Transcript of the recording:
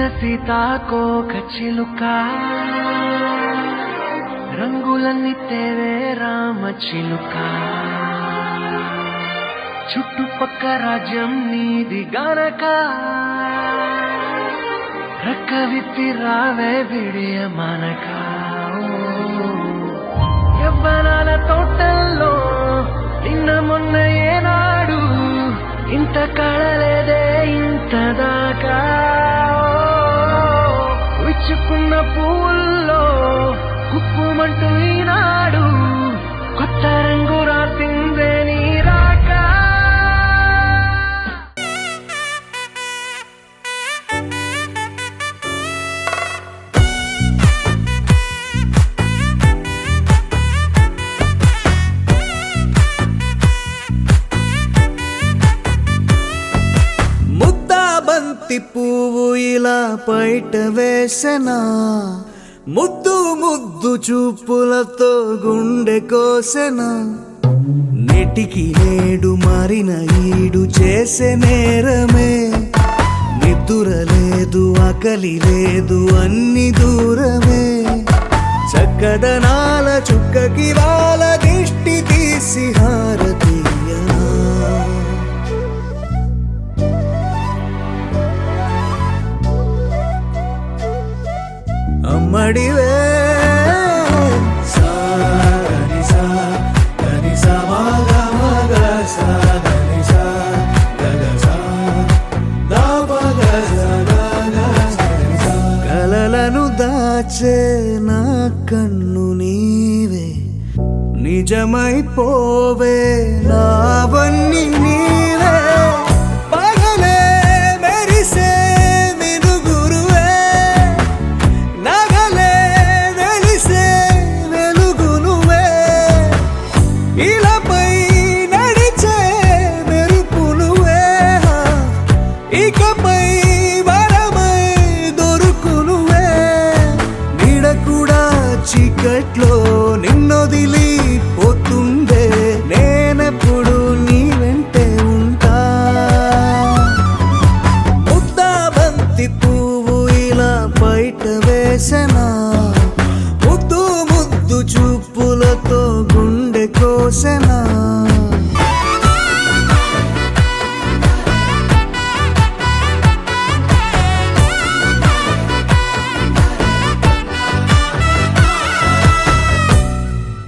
సీతాకోక చిలుక రంగులన్నీ తేవే రామ చిలుక. చుట్టుపక్క రాజ్యం నీది గనక. రక్క విప్పి రావే విడియ మనక. యవ్వనాల తోటల్లో నిన్న మొన్న ఏనాడు ఇంత కళలేదే ఇంత దాకా దాచుకున్న పూల్లో కుప్పుమంటూ ఈనాడు బంతి పువ్వు ఇలా బయట వేసెనా? ముద్దు ముద్దు చూపులతో గుండె కోసెనా? నెటికి నేడు మారిన ఈడు చేసే నేరమే. నిద్దుర లేదు ఆకలి లేదు అన్ని దూరమే. చక్కదనాల చుక్కకి వాళ్ళ దిష్టి తీసి హారతీయనా అమ్మడివే కలలను దాచే నా కన్ను నీవే. నిజమైపోవే నావన్నీ ఇకపై వరమై దొరుకునువే. నీడ కూడా చీకట్లో నిన్నొదిలి పోతుందే నేనెప్పుడు నీ వెంటే ఉంటా. ముద్దాబంతి పువ్వు ఇలా బయట వేసనా?